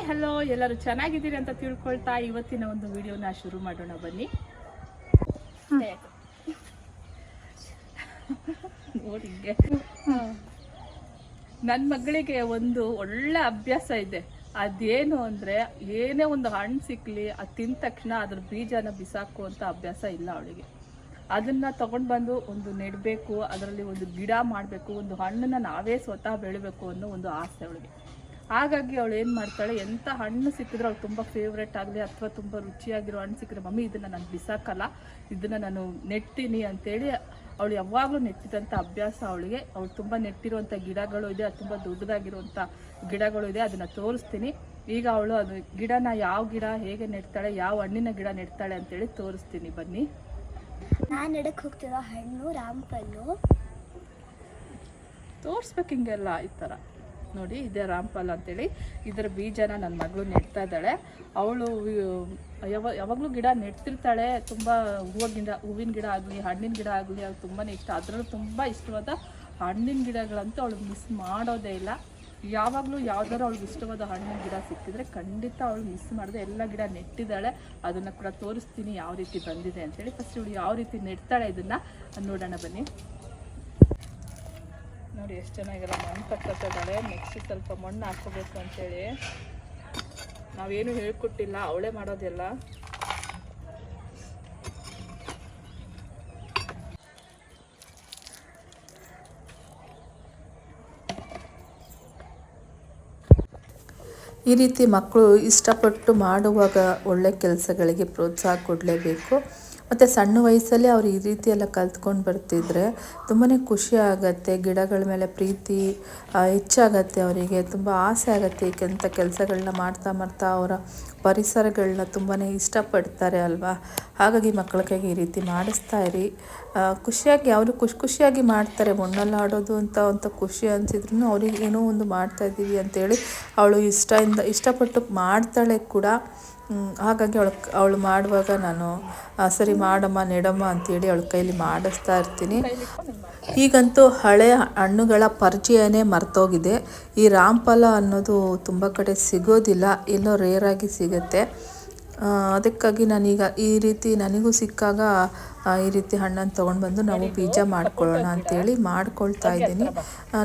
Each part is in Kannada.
ಹಾಯ್ ಹಲೋ, ಎಲ್ಲರೂ ಚೆನ್ನಾಗಿದ್ದೀರಿ ಅಂತ ತಿಳ್ಕೊಳ್ತಾ ಇವತ್ತಿನ ಒಂದು ವಿಡಿಯೋನ ಶುರು ಮಾಡೋಣ ಬನ್ನಿ. ನನ್ನ ಮಗಳಿಗೆ ಒಂದು ಒಳ್ಳೆ ಅಭ್ಯಾಸ ಇದೆ. ಅದೇನು ಅಂದ್ರೆ ಏನೇ ಒಂದು ಹಣ್ಣು ಸಿಕ್ಲಿ, ಅದು ತಿಂದ ತಕ್ಷಣ ಅದ್ರ ಬೀಜನ ಬಿಸಾಕುವಂಥ ಅಭ್ಯಾಸ ಇಲ್ಲ ಅವಳಿಗೆ. ಅದನ್ನ ತಗೊಂಡು ಬಂದು ಒಂದು ನೆಡಬೇಕು, ಅದರಲ್ಲಿ ಒಂದು ಗಿಡ ಮಾಡಬೇಕು, ಒಂದು ಹಣ್ಣನ್ನ ನಾವೇ ಸ್ವತಃ ಬೆಳಿಬೇಕು ಅನ್ನೋ ಒಂದು ಆಸೆ ಅವಳಿಗೆ. ಹಾಗಾಗಿ ಅವಳು ಏನು ಮಾಡ್ತಾಳೆ ಎಂಥ ಹಣ್ಣು ಸಿಕ್ಕಿದ್ರೆ ಅವಳು ತುಂಬ ಫೇವ್ರೇಟ್ ಆಗಲಿ ಅಥವಾ ತುಂಬ ರುಚಿಯಾಗಿರೋ ಹಣ್ಣು ಸಿಕ್ಕಿದ್ರೆ ಮಮ್ಮಿ ಇದನ್ನು ನಾನು ಬಿಸಾಕಲ್ಲ ಇದನ್ನು ನಾನು ನೆಡ್ತೀನಿ ಅಂತೇಳಿ ಅವಳು ಯಾವಾಗಲೂ ನೆಟ್ಟಿದಂಥ ಅಭ್ಯಾಸ ಅವಳಿಗೆ. ಅವಳು ತುಂಬ ನೆಟ್ಟಿರುವಂಥ ಗಿಡಗಳು ಇದೆ ಅದು ತುಂಬ ದೊಡ್ಡದಾಗಿರುವಂಥ ಗಿಡಗಳು ಇದೆ ಅದನ್ನು ತೋರಿಸ್ತೀನಿ. ಈಗ ಅವಳು ಅದು ಗಿಡನ ಯಾವ ಗಿಡ ಹೇಗೆ ನೆಡ್ತಾಳೆ ಯಾವ ಹಣ್ಣಿನ ಗಿಡ ನೆಡ್ತಾಳೆ ಅಂತೇಳಿ ತೋರಿಸ್ತೀನಿ ಬನ್ನಿ. ನಾನು ನೆಡಕ್ಕೆ ಹೋಗ್ತಿರೋ ಹಣ್ಣು ರಾಮಪಲ್ಲು. ತೋರಿಸ್ಬೇಕು ಹಿಂಗೆಲ್ಲ ಈ ಥರ ನೋಡಿ, ಇದೇ ರಾಮ್ಫಲ್ ಅಂತೇಳಿ. ಇದರ ಬೀಜನ ನನ್ನ ಮಗಳು ನೆಡ್ತಾ ಇದ್ದಾಳೆ. ಅವಳು ಯಾವ, ಯಾವಾಗಲೂ ಗಿಡ ನೆಡ್ತಿರ್ತಾಳೆ. ತುಂಬ ಹೂವು ಗಿಡ, ಹೂವಿನ ಗಿಡ ಆಗಲಿ, ಹಣ್ಣಿನ ಗಿಡ ಆಗಲಿ, ಅವ್ಳು ತುಂಬಾ ಇಷ್ಟ. ಅದರಲ್ಲೂ ತುಂಬ ಇಷ್ಟವಾದ ಹಣ್ಣಿನ ಗಿಡಗಳಂತೂ ಅವಳು ಮಿಸ್ ಮಾಡೋದೇ ಇಲ್ಲ. ಯಾವಾಗಲೂ ಯಾವ್ದಾದ್ರು ಅವಳಿಗೆ ಇಷ್ಟವಾದ ಹಣ್ಣಿನ ಗಿಡ ಸಿಕ್ಕಿದ್ರೆ ಖಂಡಿತ ಅವಳು ಮಿಸ್ ಮಾಡಿದೆ. ಎಲ್ಲ ಗಿಡ ನೆಟ್ಟಿದ್ದಾಳೆ. ಅದನ್ನು ಕೂಡ ತೋರಿಸ್ತೀನಿ, ಯಾವ ರೀತಿ ಬಂದಿದೆ ಅಂತೇಳಿ ಫಸ್ಟ್ ಇವಳು ಯಾವ ರೀತಿ ನೆಡ್ತಾಳೆ ಇದನ್ನು ನೋಡೋಣ ಬನ್ನಿ. ನೋಡಿ ಎಷ್ಟು ಚೆನ್ನಾಗಿಲ್ಲ ಮಣ್ಣು ಕಟ್ಕೊತಿದ್ದಾಳೆ ನೆಕ್ಸ್ಟ್ ಸ್ವಲ್ಪ ಮಣ್ಣು ಹಾಕೋಬೇಕು ಅಂತೇಳಿ. ನಾವೇನು ಹೇಳ್ಕೊಟ್ಟಿಲ್ಲ, ಅವಳೇ ಮಾಡೋದೆಲ್ಲ. ಈ ರೀತಿ ಮಕ್ಕಳು ಇಷ್ಟಪಟ್ಟು ಮಾಡುವಾಗ ಒಳ್ಳೆ ಕೆಲಸಗಳಿಗೆ ಪ್ರೋತ್ಸಾಹ ಕೊಡಲೇಬೇಕು. ಮತ್ತು ಸಣ್ಣ ವಯಸ್ಸಲ್ಲೇ ಅವ್ರು ಈ ರೀತಿ ಎಲ್ಲ ಕಲ್ತ್ಕೊಂಡು ಬರ್ತಿದ್ರೆ ತುಂಬಾ ಖುಷಿ ಆಗತ್ತೆ, ಗಿಡಗಳ ಮೇಲೆ ಪ್ರೀತಿ ಹೆಚ್ಚಾಗತ್ತೆ ಅವರಿಗೆ, ತುಂಬ ಆಸೆ ಆಗುತ್ತೆ ಇಂಥ ಕೆಲಸಗಳನ್ನ ಮಾಡ್ತಾ ಮಾಡ್ತಾ ಅವರ ಪರಿಸರಗಳನ್ನ ತುಂಬಾ ಇಷ್ಟಪಡ್ತಾರೆ ಅಲ್ವಾ? ಹಾಗಾಗಿ ಮಕ್ಕಳ ಕೈಗೆ ಈ ರೀತಿ ಮಾಡಿಸ್ತಾ ಇರಿ. ಖುಷಿಯಾಗಿ ಅವರು ಖುಷಿ ಖುಷಿಯಾಗಿ ಮಾಡ್ತಾರೆ, ಮಣ್ಣಲ್ಲಿ ಆಡೋದು ಅಂತ ಅಂತ ಖುಷಿ ಅನಿಸಿದ್ರು ಅವ್ರಿಗೆ ಏನೋ ಒಂದು ಮಾಡ್ತಾಯಿದ್ದೀವಿ ಅಂತೇಳಿ ಅವಳು ಇಷ್ಟದಿಂದ ಇಷ್ಟಪಟ್ಟು ಮಾಡ್ತಾಳೆ ಕೂಡ. ಹಾಗಾಗಿ ಅವಳು ಅವಳು ಮಾಡುವಾಗ ನಾನು ಸರಿ ಮಾಡಮ್ಮ, ನೆಡಮ್ಮ ಅಂತೇಳಿ ಅವಳ ಕೈಲಿ ಮಾಡಿಸ್ತಾ ಇರ್ತೀನಿ. ಈಗಂತೂ ಹಳೆ ಹಣ್ಣುಗಳ ಪರಿಚಯನೇ ಮರ್ತೋಗಿದೆ. ಈ ರಾಮ್ಫಲ ಅನ್ನೋದು ತುಂಬ ಕಡೆ ಸಿಗೋದಿಲ್ಲ ಎಲ್ಲೋ ರೇರಾಗಿ ಸಿಗುತ್ತೆ. ಅದಕ್ಕಾಗಿ ನಾನೀಗ ಈ ರೀತಿ ನನಗೂ ಸಿಕ್ಕಾಗ ಈ ರೀತಿ ಹಣ್ಣನ್ನು ತೊಗೊಂಡು ಬಂದು ನಾವು ಬೀಜ ಮಾಡ್ಕೊಳ್ಳೋಣ ಅಂತೇಳಿ ಮಾಡ್ಕೊಳ್ತಾ ಇದ್ದೀನಿ.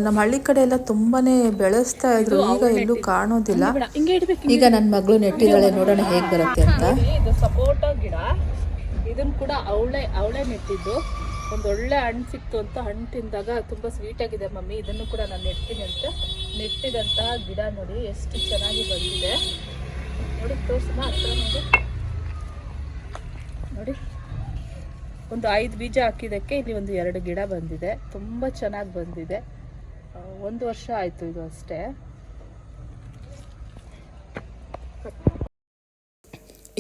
ನಮ್ಮ ಹಳ್ಳಿ ಕಡೆ ಎಲ್ಲ ತುಂಬಾ ಬೆಳೆಸ್ತಾ ಇದ್ರು. ಈಗ ಎಲ್ಲೂ ಕಾಣೋದಿಲ್ಲ. ಈಗ ನನ್ನ ಮಗಳು ನೆಟ್ಟಿದ್ದಾಳೆ. ನೋಡೋಣ ಹೇಗೆ ಬರುತ್ತೆ ಅಂತ. ಇದು ಗಿಡ. ಇದನ್ನು ಕೂಡ ಅವಳೆ ಅವಳೆ ನೆಟ್ಟಿದ್ದು. ಒಂದು ಒಳ್ಳೆ ಹಣ್ಣು ಸಿಕ್ತು ಅಂತ ಹಣ್ಣು ತಿಂದಾಗ ತುಂಬ ಸ್ವೀಟಾಗಿದೆ ಮಮ್ಮಿ. ಇದನ್ನು ಕೂಡ ನಾನು ನೆಡ್ತೀನಿ ಅಂತ. ನೆಟ್ಟಿದಂತಹ ಗಿಡ ನೋಡಿ, ಎಷ್ಟು ಚೆನ್ನಾಗಿ ಬಂದಿದೆ. ನೋಡಿ ತೋರಿಸಿದ ಹತ್ರ ನೋಡಿ. ನೋಡಿ. ಒಂದು ಐದು ಬೀಜ ಹಾಕಿದ್ದಕ್ಕೆ ಇಲ್ಲಿ ಒಂದು ಎರಡು ಗಿಡ ಬಂದಿದೆ. ತುಂಬ ಚೆನ್ನಾಗಿ ಬಂದಿದೆ. ಒಂದು ವರ್ಷ ಆಯಿತು ಇದು ಅಷ್ಟೇ.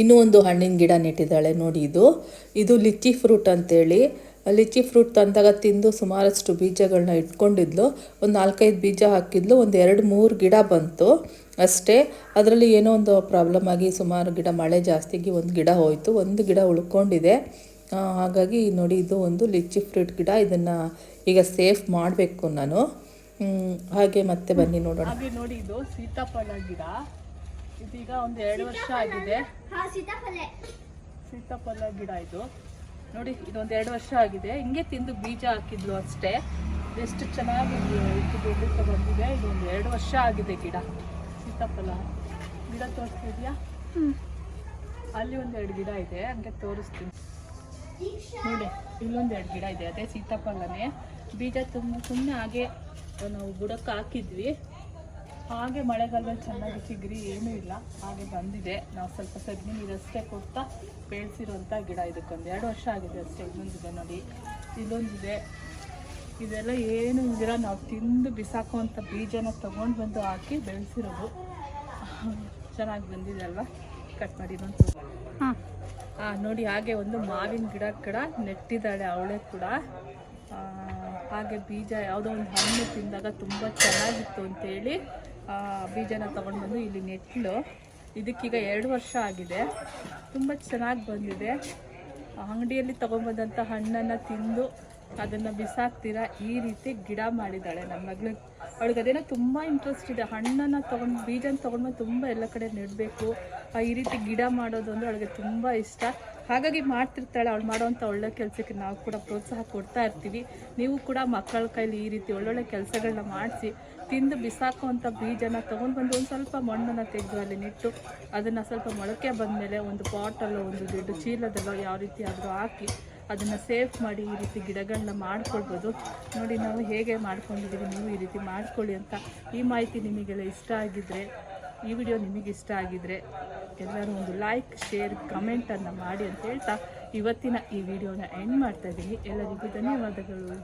ಇನ್ನೂ ಒಂದು ಹಣ್ಣಿನ ಗಿಡ ನೆಟ್ಟಿದ್ದಾಳೆ, ನೋಡಿ ಇದು. ಇದು ಲಿಚ್ಚಿ ಫ್ರೂಟ್ ಅಂತೇಳಿ. ಲಿಚ್ಚಿ ಫ್ರೂಟ್ ತಂದಾಗ ತಿಂದು ಸುಮಾರಷ್ಟು ಬೀಜಗಳನ್ನ ಇಟ್ಕೊಂಡಿದ್ಲು. ಒಂದು ನಾಲ್ಕೈದು ಬೀಜ ಹಾಕಿದ್ಲು. ಒಂದು ಎರಡು ಮೂರು ಗಿಡ ಬಂತು. ಅಷ್ಟೇ ಅದರಲ್ಲಿ ಏನೋ ಒಂದು ಪ್ರಾಬ್ಲಮ್ ಆಗಿ ಸುಮಾರು ಗಿಡ ಮಳೆ ಜಾಸ್ತಿಗೆ ಒಂದು ಗಿಡ ಹೋಯಿತು ಒಂದು ಗಿಡ ಉಳ್ಕೊಂಡಿದೆ. ಹಾಗಾಗಿ ನೋಡಿ ಇದು ಒಂದು ಲಿಚ್ಚಿ ಫ್ರೂಟ್ ಗಿಡ ಇದನ್ನು ಈಗ ಸೇಫ್ ಮಾಡಬೇಕು ನಾನು. ಹಾಗೆ ಮತ್ತೆ ಬನ್ನಿ ನೋಡೋಣ. ಹಾಗೆ ನೋಡಿ ಇದು ಸೀತಾಫಲ ಗಿಡ. ಇದೀಗ ಒಂದು ಎರಡು ವರ್ಷ ಆಗಿದೆ. ಸೀತಾಫಲೆ. ಗಿಡ ಇದು. ನೋಡಿ ಇದೊಂದು ಎರಡು ವರ್ಷ ಆಗಿದೆ. ಹಿಂಗೆ ತಿಂದು ಬೀಜ ಹಾಕಿದ್ಲು ಅಷ್ಟೇ. ಎಷ್ಟು ಚೆನ್ನಾಗಿ ಇದು ಬಂದಿದೆ. ಇದೊಂದು ಒಂದು ಎರಡು ವರ್ಷ ಆಗಿದೆ ಗಿಡ. ಸೀತಾಫಲ ಗಿಡ ತೋರಿಸ್ತಿದ್ಯಾ? ಅಲ್ಲಿ ಒಂದೆರಡು ಎರಡು ಗಿಡ ಇದೆ ಹಂಗೆ ತೋರಿಸ್ತೀನಿ. ನೋಡಿ ಇಲ್ಲೊಂದೆರಡು ಗಿಡ ಇದೆ ಅದೇ ಸೀತಾಫಲನೇ. ಬೀಜ ತುಂಬ ಸುಮ್ಮನೆ ಹಾಗೆ ನಾವು ಬುಡಕ್ಕೆ ಹಾಕಿದ್ವಿ. ಹಾಗೆ ಮಳೆಗಾಲದಲ್ಲಿ ಚೆನ್ನಾಗಿ ಚಿಗುರಿ ಏನೂ ಇಲ್ಲ ಹಾಗೆ ಬಂದಿದೆ. ನಾವು ಸ್ವಲ್ಪ ಸಗಣಿ ನೀರಷ್ಟೇ ಕೊಡ್ತಾ ಬೆಳೆಸಿರುವಂಥ ಗಿಡ ಇದಕ್ಕೊಂದು. ಎರಡು ವರ್ಷ ಆಗಿದೆ ಅಷ್ಟೇ ಇನ್ನೊಂದಿದೆ ನೋಡಿ. ಇಲ್ಲೊಂದಿದೆ. ಇದೆಲ್ಲ ಏನು ಗಿಡ ನಾವು ತಿಂದು ಬಿಸಾಕುವಂಥ ಬೀಜನ ತೊಗೊಂಡು ಬಂದು ಹಾಕಿ ಬೆಳೆಸಿರೋದು. ಚೆನ್ನಾಗಿ ಬಂದಿದೆ ಅಲ್ವಾ? ಕಟ್ ಮಾಡಿ ಬಂತು. ಹಾಂ. ನೋಡಿ ಹಾಗೆ ಒಂದು ಮಾವಿನ ಗಿಡ ಕೂಡ ನೆಟ್ಟಿದ್ದಾಳೆ ಅವಳೆ ಕೂಡ. ಹಾಗೆ ಬೀಜ ಯಾವುದೋ ಒಂದು ಹಣ್ಣು ತಿಂದಾಗ ತುಂಬ ಚೆನ್ನಾಗಿತ್ತು ಅಂತೇಳಿ ಆ, ಬೀಜನ ತೊಗೊಂಡು ಬಂದು ಇಲ್ಲಿ ನೆಟ್ಲು. ಇದಕ್ಕೀಗ ಎರಡು ವರ್ಷ ಆಗಿದೆ. ತುಂಬ ಚೆನ್ನಾಗಿ ಬಂದಿದೆ. ಅಂಗಡಿಯಲ್ಲಿ ತೊಗೊಂಬಂದಂಥ ಹಣ್ಣನ್ನು ತಿಂದು ಅದನ್ನು ಬಿಸಾಕ್ತೀರಾ? ಈ ರೀತಿ ಗಿಡ ಮಾಡಿದ್ದಾಳೆ ನಮ್ಮ ಮಗಳು. ಅವಳಿಗೆ ಅದೇನೋ ತುಂಬ ಇಂಟ್ರೆಸ್ಟ್ ಇದೆ. ಹಣ್ಣನ್ನು ತೊಗೊಂಡು, ಬೀಜನ ತೊಗೊಂಡ್ಬಂದು ತುಂಬ ಎಲ್ಲ ಕಡೆ ನೆಡಬೇಕು. ಈ ರೀತಿ ಗಿಡ ಮಾಡೋದು ಅಂದರೆ ಅವಳಿಗೆ ತುಂಬ ಇಷ್ಟ. ಹಾಗಾಗಿ ಮಾಡ್ತಿರ್ತಾಳೆ. ಅವಳು ಮಾಡೋವಂಥ ಒಳ್ಳೆ ಕೆಲಸಕ್ಕೆ ನಾವು ಕೂಡ ಪ್ರೋತ್ಸಾಹ ಕೊಡ್ತಾ ಇರ್ತೀವಿ. ನೀವು ಕೂಡ ಮಕ್ಕಳ ಕೈಲಿ ಈ ರೀತಿ ಒಳ್ಳೊಳ್ಳೆ ಕೆಲಸಗಳನ್ನ ಮಾಡಿಸಿ, ತಿಂದು ಬಿಸಾಕುವಂಥ ಬೀಜನ ತೊಗೊಂಡು ಬಂದು ಒಂದು ಸ್ವಲ್ಪ ಮಣ್ಣನ್ನು ತೆಗೆದು ಅಲ್ಲಿ ನೆಟ್ಟು, ಅದನ್ನು ಸ್ವಲ್ಪ ಮೊಳಕೆ ಬಂದಮೇಲೆ ಒಂದು ಪಾಟಲ್ಲೋ ಒಂದು ದೊಡ್ಡ ಚೀಲದಲ್ಲೋ ಯಾವ ರೀತಿ ಆದರೂ ಹಾಕಿ ಅದನ್ನು ಸೇವ್ ಮಾಡಿ ಈ ರೀತಿ ಗಿಡಗಳನ್ನ ಮಾಡ್ಕೊಳ್ಬೋದು. ನೋಡಿ ನಾವು ಹೇಗೆ ಮಾಡ್ಕೊಂಡಿದ್ದೀವಿ ನೀವು ಈ ರೀತಿ ಮಾಡ್ಕೊಳ್ಳಿ ಅಂತ ಈ ಮಾಹಿತಿ ನಿಮಗೆಲ್ಲ ಇಷ್ಟ ಆಗಿದ್ದರೆ ಈ ವಿಡಿಯೋ ನಿಮಗೆ ಇಷ್ಟ ಆಗಿದ್ದರೆ ಎಲ್ಲರೂ ಒಂದು ಲೈಕ್ ಶೇರ್ ಕಮೆಂಟನ್ನು ಮಾಡಿ ಅಂತ ಹೇಳ್ತಾ ಇವತ್ತಿನ ಈ ವಿಡಿಯೋನ ಎಂಡ್ ಮಾಡ್ತಾ ಇದ್ದೀನಿ. ಎಲ್ಲರಿಗೂ ಧನ್ಯವಾದಗಳು.